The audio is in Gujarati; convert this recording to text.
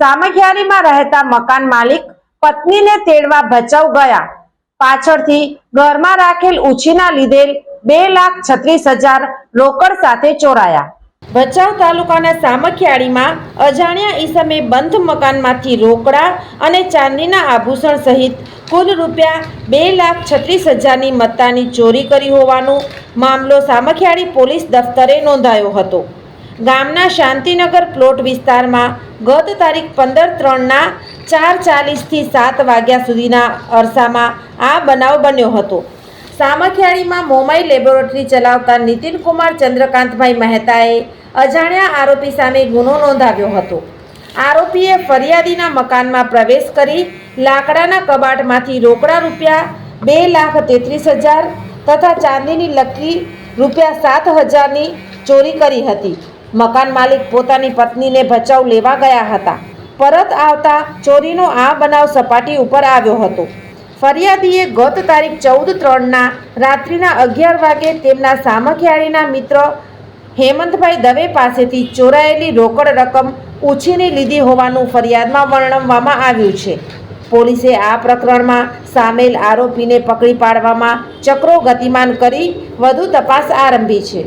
સામખિયારીમાં રહેતા મકાન માલિક પત્નીને તેડવા ભચાઉ ગયા. પાછળથી ઘરમાં રાખેલ ઉછીના લીધેલ બે લાખ છત્રીસ હજાર રોકડ સાથે ચોરાયા. ભચાઉ તાલુકાના સામખિયાળીમાં અજાણ્યા ઈસમે બંધ મકાનમાંથી રોકડા અને ચાંદીના આભૂષણ સહિત કુલ રૂપિયા બે લાખ છત્રીસ હજારની મત્તાની ચોરી કરી હોવાનો મામલો સામખિયાળી પોલીસ દફતરે નોંધાયો હતો. ગામના શાંતિનગર પ્લોટ વિસ્તારમાં ગત તારીખ પંદર ત્રણના ચાર ચાલીસથી સાત વાગ્યા સુધીના અરસામાં આ બનાવ બન્યો હતો. સામખિયાળીમાં મોમાઈ લેબોરેટરી ચલાવતા નીતિનકુમાર ચંદ્રકાંતભાઈ મહેતાએ અજાણ્યા આરોપી સામે ગુનો નોંધાવ્યો હતો. આરોપીએ ફરિયાદીના મકાનમાં પ્રવેશ કરી લાકડાના કબાટમાંથી રોકડા રૂપિયા બે લાખ તેત્રીસ હજાર તથા ચાંદીની લકડી રૂપિયા સાત હજારની ચોરી કરી હતી. મકાન માલિક પોતાની પત્નીને બચાવ લેવા ગયા હતા. પરત આવતા ચોરીનો આ બનાવ સપાટી ઉપર આવ્યો હતો. ફરિયાદીએ ગત તારીખ ચૌદ ત્રણના રાત્રિના અગિયાર વાગે તેમના સામખિયાળીના મિત્ર હેમંતભાઈ દવે પાસેથી ચોરાયેલી રોકડ રકમ ઉછીની લીધી હોવાનું ફરિયાદમાં વર્ણવવામાં આવ્યું છે. પોલીસે આ પ્રકરણમાં સામેલ આરોપીને પકડી પાડવામાં ચક્રો ગતિમાન કરી વધુ તપાસ આરંભી છે.